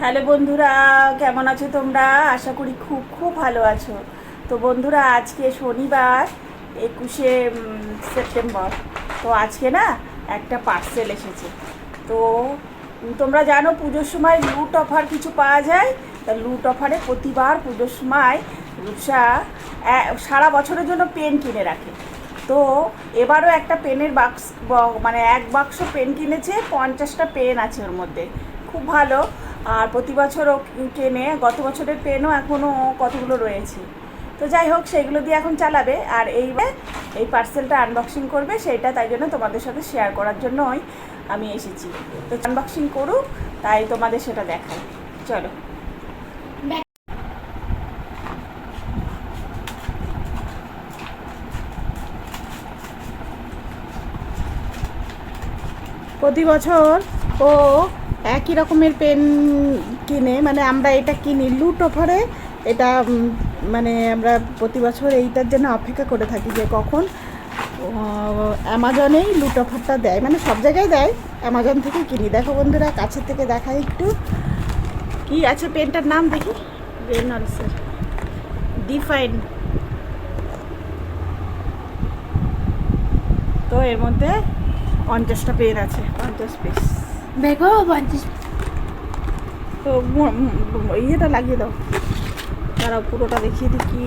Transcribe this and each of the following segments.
Hello বন্ধুরা, কেমন আছো তোমরা? আশা করি খুব খুব ভালো আছো। তো বন্ধুরা, আজকে শনিবার, একুশে সেপ্টেম্বর। তো আজকে না একটা পার্সেল এসেছে। তো তোমরা জানো পুজোর সময় লুট অফার কিছু পাওয়া যায়? তা লুট অফারে প্রতিবার পুজোর সময় রূপসা সারা বছরের জন্য পেন কিনে রাখে। তো এবারও একটা পেনের বাক্স মানে এক বাক্স পেন কিনেছে, পঞ্চাশটা পেন আছে ওর মধ্যে। খুব ভালো। আর প্রতি বছরও কেনে গত বছরের পেনও এখনও কতগুলো রয়েছে? তো যাই হোক সেইগুলো দিয়ে এখন চালাবে। আর এই এই পার্সেলটা আনবক্সিং করবে সেইটা তাই জন্য তোমাদের সাথে শেয়ার করার জন্যই আমি এসেছি। তো আনবক্সিং করুক, তাই তোমাদের সেটা দেখাই। চলো। প্রতি বছর ও একই রকমের পেন কিনে মানে আমরা এটা কিনি লুট অফারে এটা মানে আমরা প্রতি বছর এইটার জন্য অপেক্ষা করে থাকি যে কখন অ্যামাজনেই লুট অফারটা দেয়। মানে সব জায়গায় দেয় অ্যামাজন থেকে কিনি। দেখো বন্ধুরা কাছের থেকে দেখাই একটু। কি আছে পেনটার নাম দেখি? রেনল্ডসের ডিফাইন তো এর মধ্যে পঞ্চাশটা পেন আছে। পঞ্চাশ পিস দেখো পঞ্চাশ তো ইয়েটা লাগিয়ে দাও। তারা পুরোটা দেখিয়ে দিই কি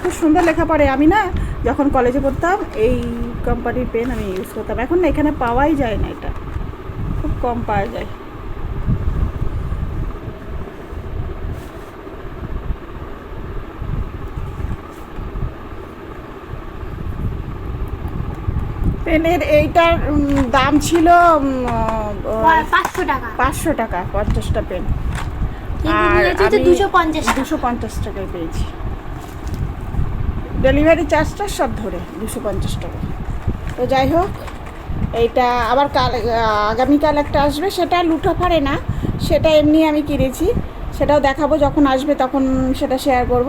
খুব সুন্দর লেখা পড়ে। আমি না যখন কলেজে পড়তাম, এই কোম্পানির পেন আমি ইউজ করতাম। এখন না এখানে পাওয়াই যায় না এটা। খুব কম পাওয়া যায়। পেনের এইটার দাম ছিল পাঁচশো টাকা। পাঁচশো টাকা পঞ্চাশটা পেন। আর আমি দুশো পঞ্চাশ দুশো পঞ্চাশ টাকায় পেয়েছি। ডেলিভারি চার্জটা সব ধরে দুশো পঞ্চাশ টাকা। তো যাই হোক এইটা আবার কাল আগামীকাল একটা আসবে সেটা লুটো পারে না সেটা এমনি আমি কিনেছি। সেটাও দেখাবো যখন আসবে তখন সেটা শেয়ার করব।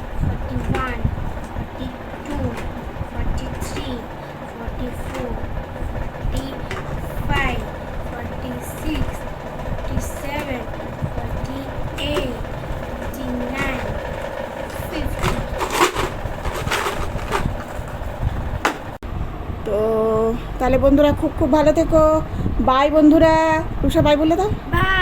41, 42, 43, 44, 45, 46, 47, 48, 49, 50. তো তাহলে বন্ধুরা খুব খুব ভালো থেকো। বাই বন্ধুরা। তুষা বাই বলে দাও। বাই